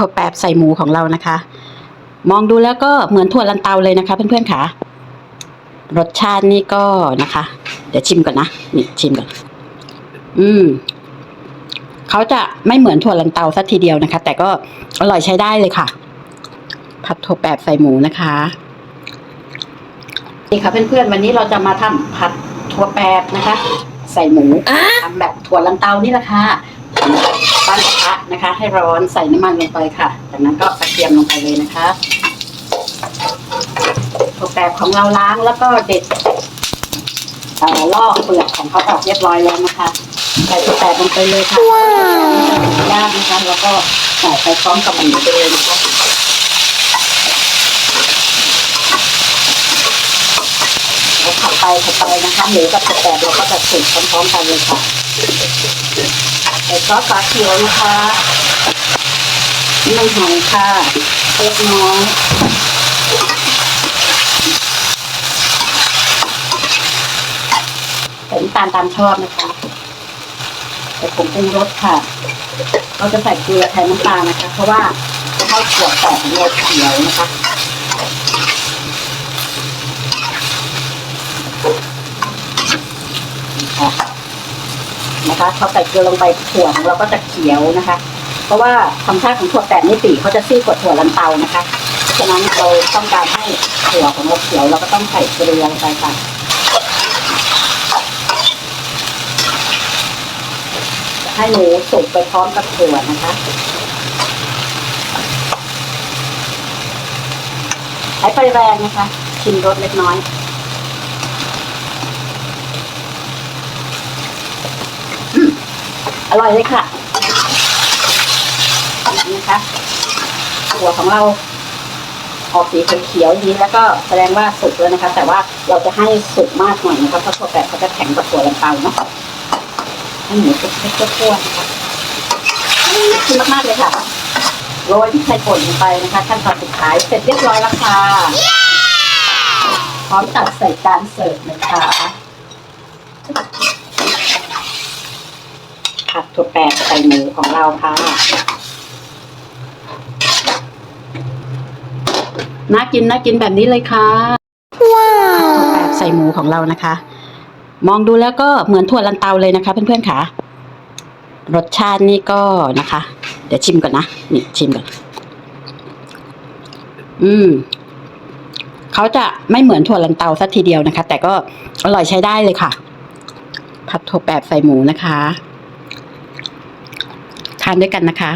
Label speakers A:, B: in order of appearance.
A: ถั่วแปบใส่หมูของเรานะคะ มองดูแล้วก็เหมือนถั่วลันเตาเลยนะคะ เพื่อนๆค่ะ รสชาตินี่ก็นะคะ เดี๋ยวชิมก่อนนะนี่ชิมก่อน อืมเขาจะไม่เหมือนถั่วลันเตาสัทีเดียวนะคะ แต่ก็อร่อยใช้ได้เลยค่ะ ผัดถั่วแปบใส่หมูนะคะนี่ค่ะเพื่อนๆวันนี้เราจะมาทำผัดถั่วแปบนะคะ ใส่หมูทำแบบถั่วลันเตานี่แหละค่ะ ตั้งกระทะนะคะ ให้ร้อนใส่น้ำมันลงไปค่ะ จากนั้นก็กระเทียมลงไปเลยนะคะถั่วแปบของเราล้างแล้วก็เด็ดเอ่อลอกเปลือกของเขาออกเรียบร้อยแล้วนะคะ ใส่ถั่วแปบลงไปเลยค่ะย่างนะคะแล้วก็ใส่ไปพร้อมกับหมูไปเลยนะคะแล้วผัดไปผัดไปนะคะหมูกับถั่วแปบเราก็จะสุกพร้อมๆกันเลยค่ะ ใส่ซอสฝาเขียวนะคะน้ำมันหอยค่ะเล็กน้อยใส่น้ำตาลตามชอบนะคะใส่ผงปรุงรสค่ะ เราจะใส่เกลือแทนน้ำตาลนะคะ เพราะว่าข้าวถั่วแตกของเราเขียวนะคะ นะคะพอใส่เกลือลงไปถั่วของเราก็จะเขียวนะคะ เพราะว่าธรรมชาติของถั่วแปดนี่ปีเขาจะซีดกว่าถั่วลันเตานะคะเพราะฉะนั้นเราต้องการให้ถั่วของเราเขียวเราก็ต้องใส่เกลือลงไปค่ะให้หมูสุกไปพร้อมกับถั่วนะคะใช้ไฟแรงนะคะชิมรสเล็กน้อย อร่อยเลยค่ะนี่นะคะหัวของเราออกสีเขียวๆอย่างนี้แล้วก็แสดงว่าสุกแล้วนะคะ แต่ว่าเราจะให้สุกมากหน่อยนะคะเพราะถั่วแปดเขาจะแข็งกว่าถั่วลันเตาเนาะให้หมูสุกให้ทั่วๆนะคะน่ากินมากๆเลยค่ะโรยพริกไทยป่นลงไปนะคะ ขั้นตอนสุดท้ายเสร็จเรียบร้อยแล้วค่ะพร้อมตัดใส่จานเสิร์ฟนะคะ ผัดถั่วแปบใส่หมูของเราค่ะ น่ากินน่ากินแบบนี้เลยค่ะว้าวถั่วแปบใส่หมูของเรานะคะ มองดูแล้วก็เหมือนถั่วลันเตาเลยนะคะ เพื่อนๆค่ะ รสชาตินี่ก็นะคะ เดี๋ยวชิมก่อนนะ นี่ชิมก่อน อืมเขาจะไม่เหมือนถั่วลันเตาสักทีเดียวนะคะ แต่ก็อร่อยใช้ได้เลยค่ะ ผัดถั่วแปบใส่หมูนะคะ ทานด้วยกันนะคะ